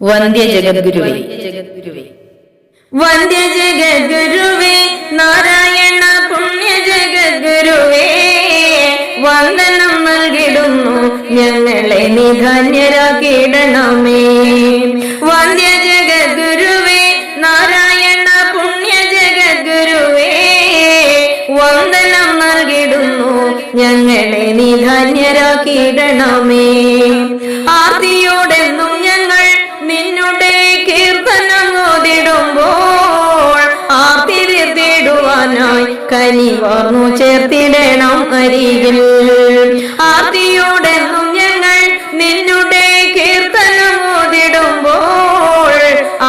വന്ധ്യ ജഗദ്ഗുരുവേ. വന്ദ്യ ജഗദ്ഗുരുവേ നാരായണ പുണ്യ ജഗദ്ഗുരുവേ വന്ദനം നൽകിടുന്നു ഞങ്ങളെ നിധന്യരാക്കിയിടണമേ. വന്ദ്യ ജഗദ്ഗുരുവേ നാരായണ പുണ്യ ജഗദ്ഗുരുവേ വന്ദനം നൽകിടുന്നു ഞങ്ങളെ നിധന്യരാക്കിയിടണമേ. തീർത്തിടുവാനായി കനിവർന്നു ചേർത്തിടണം അരികിൽ. ആർത്തിയോടെന്നും ഞങ്ങൾ നിന്നുടെ കീർത്തനമോതിടുമ്പോൾ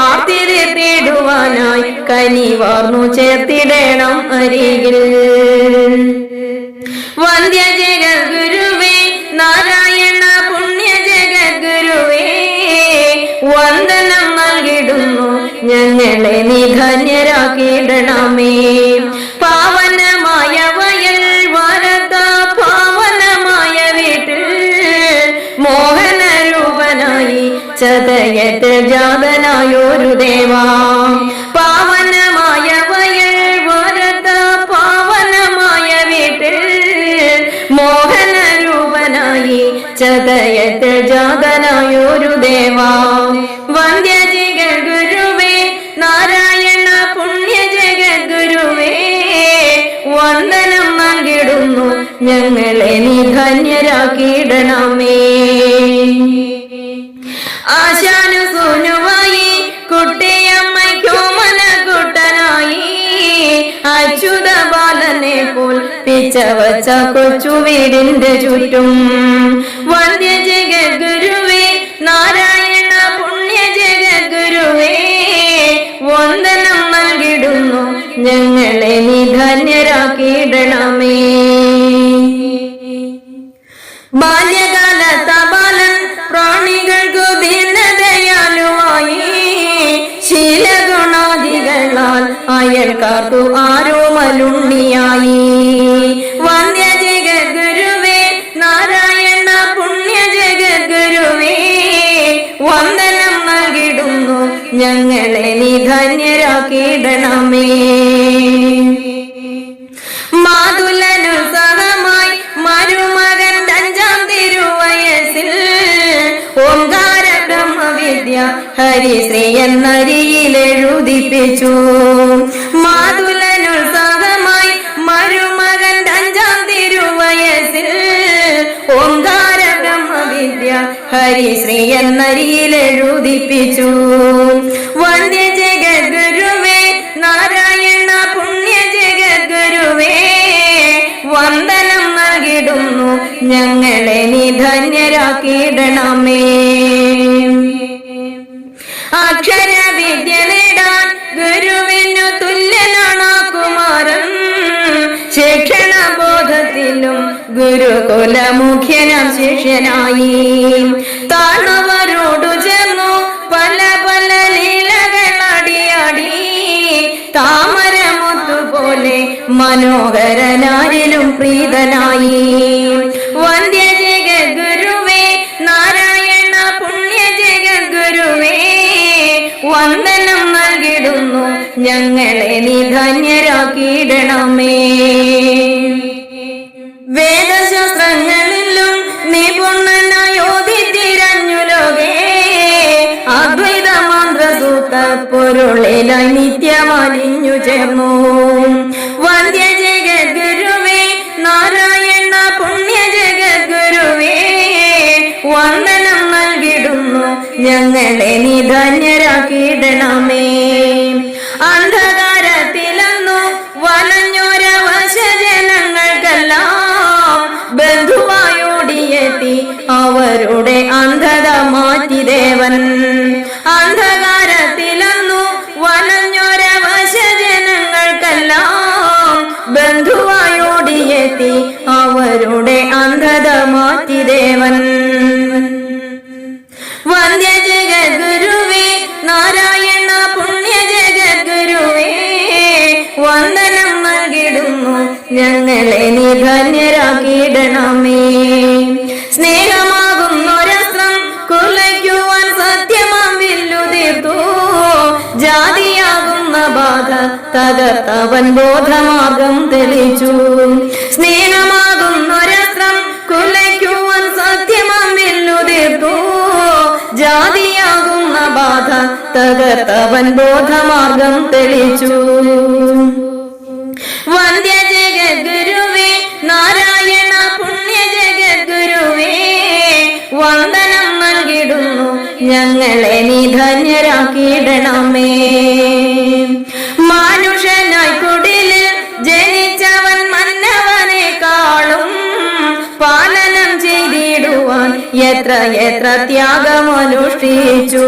ഓതിടുമ്പോൾ തേടുവാനായി തീർത്തിടുവാനായി കനിവർന്നു ചേർത്തിടണം അരികിൽ. വന്ധ്യ ജഗദ്ഗുരുവേ നാരായണ പുണ്യ ജഗദ്ഗുരുവേ വന്ദനം നൽകിടുന്നു ഞങ്ങളെ നിധന്യരാക്കിയിടണമേ. പാവനമായ രൂപനായി ചതയത്ത് ജാതനായൊരു ദേവാ. പാവനമായ വയൽ വരത പാവനമായ വീട്ടിൽ മോഹന രൂപനായി ചതയത്ത് ജാതനായൊരു ദേവാ. വന്ധ്യ ജഗദ്ഗുരുവേ നാരായണ പുണ്യ ജഗദ്ഗുരുവേ വന്ദനം നൽകിടുന്നു ഞങ്ങളെ നിധന്യരാക്കിയിടണമേ ആശാനുസൂനുമായി കുട്ടിയമ്മയ്ക്കോ കുട്ടനായി അച്യുത ബാലനെ പോൽ പിച്ചവച്ച കൊച്ചു വീടിന്റെ ചുറ്റും. വന്ധ്യ ജഗദ്ഗുരുവേ നാരായണ പുണ്യ ജഗദ്ഗുരുവേ വന്ദനം നൽകിടുന്നു ഞങ്ങളെ നിധന്യരാക്കിയിടണമേ. ബാല്യ തപാലൻ അയൽക്കാർക്കു ആരോമലുണ്ണിയായി. വന്ധ്യ ജഗദ്ഗുരുവേ നാരായണ പുണ്യ ജഗദ്ഗുരുവേ വന്ദനം നൽകിടുന്നു ഞങ്ങളെ നിധന്യരാക്കിയിടണമേ മാതുലനു ഹരിശ്രീ എന്നരിയിൽ എഴുതിപ്പിച്ചു മാതുലനു സഹമായി മരുമകൻ അഞ്ചാം തിരുവയസിൽ ഓങ്കാര ബ്രഹ്മവിദ്യ ഹരിശ്രീ എന്നരിയിൽ എഴുതിപ്പിച്ചു വന്ധ്യ ജഗദ്ഗുരുവേ നാരായണ പുണ്യ ജഗദ്ഗുരുവേ വന്ദനം നൽകിടുന്നു ഞങ്ങളെ നിധന്യരാക്കിയിടണമേ അക്ഷരവിദ്യ നേടാൻ ഗുരുവിനു തുല്യനാണ് കുമാരൻ? ശിക്ഷണ ബോധത്തിലും ഗുരുകുല മുഖ്യന ശിഷ്യനായി താണവരോടു പല പല ലീലകൾ അടിയാടി. താമരമുത്തുപോലെ മനോഹരനാരിലും പ്രീതനായി. പൊരുളിലായി നിത്യമലിഞ്ഞു ചേർന്നു വന്ധ്യ ജഗദ്ഗുരുവേ നാരായണ പുണ്യ ജഗദ്ഗുരുവേ വന്ദനം നൽകിടുന്നു ഞങ്ങളെ നിധന്യരാക്കിയിടണമേ. അന്ധകാരത്തിലന്നു വലഞ്ഞോര വശജനങ്ങൾക്കെല്ലാം ബന്ധുവായോടിയെത്തി അവരുടെ അന്ധത മാറ്റി ദേവൻ ഞങ്ങളെ നീ ധന്യരാക്കിയിടണമേ സ്നേഹമാകുന്നൊരസ്ത്രം കുലയ്ക്കുവാൻ സത്യമാം വില്ലു തീർത്തു ജാതിയാകുന്ന ബാധ തകർത്തവൻ ബോധമാർഗം തെളിച്ചു. സ്നേഹമാകുന്നൊരസ്ത്രം കുലയ്ക്കുവാൻ സത്യമാം വില്ലു തീർത്തു ജാതിയാകുന്ന ബാധ തകർത്തവൻ ബോധമാർഗം തെളിച്ചു. ധന്യരാക്കിയിടണമേ മനുഷ്യനായി കുടിലിൽ ജനിച്ചവൻ മന്നവനെക്കാളും പാലനം ചെയ്തിടുവാൻ എത്ര എത്ര ത്യാഗമനുഷ്ഠിച്ചു.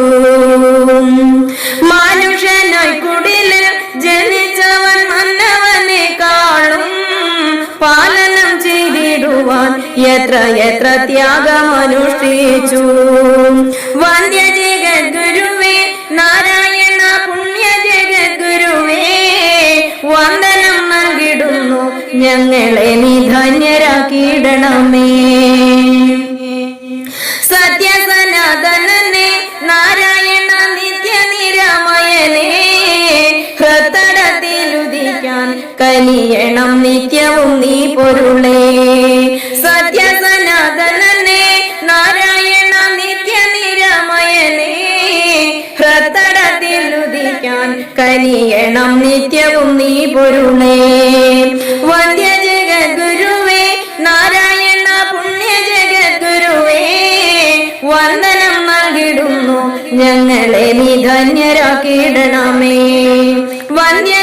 മനുഷ്യനായി കുടിലിൽ ജനിച്ചവൻ മന്നവനെക്കാളും പാലനം ചെയ്തിടുവാൻ എത്ര എത്ര ത്യാഗമനുഷ്ഠിച്ചു. വന്ധ്യ കനിയണം നിത്യവും നീ പൊരുളേ. സത്യസനാതനനെ നാരായണ നിത്യ നിത്യനിരമയനെ ഹൃത്തടത്തിലുദിക്കാൻ കനിയണം നിത്യവും നീ പൊരുളേ. വന്ധ്യ ജഗദ്ഗുരുവേ നാരായണ പുണ്യ ജഗദ്ഗുരുവേ വന്ദനം നൽകിടുന്നു ഞങ്ങളെ നീ ധന്യരാക്കിയിടണമേ വന്ധ്യ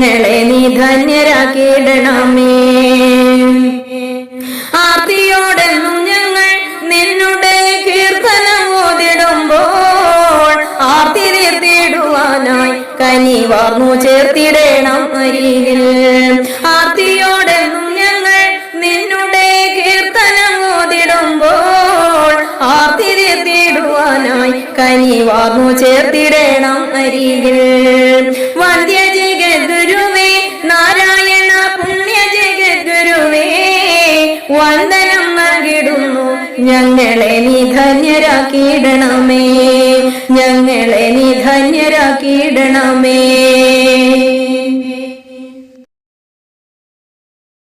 ഞങ്ങളെ നീ ധന്യരാക്കിയിടണമേ. ആർത്തിയോടെന്നും ഞങ്ങൾ നിന്നുടെ കീർത്തനം ഓതിടുമ്പോൾ ആർത്തി തീർത്തിടുവാനായി കനിവാർന്നു ചേർത്തിടേണം അരികിൽ. ആർത്തിയോടെന്നും ഞങ്ങൾ നിന്നുടെ കീർത്തനം ഓതിടുമ്പോൾ ആർത്തി തീർത്തിടുവാനായി കനിവാർന്നു ചേർത്തിടേണം അരികിൽ. വന്ധ്യ വന്ദനം നൽകിടുന്നു. ഞങ്ങളെ നീ ധന്യരാക്കിയിടണമേ ഞങ്ങളെ നീ ധന്യരാക്കിയിടണമേ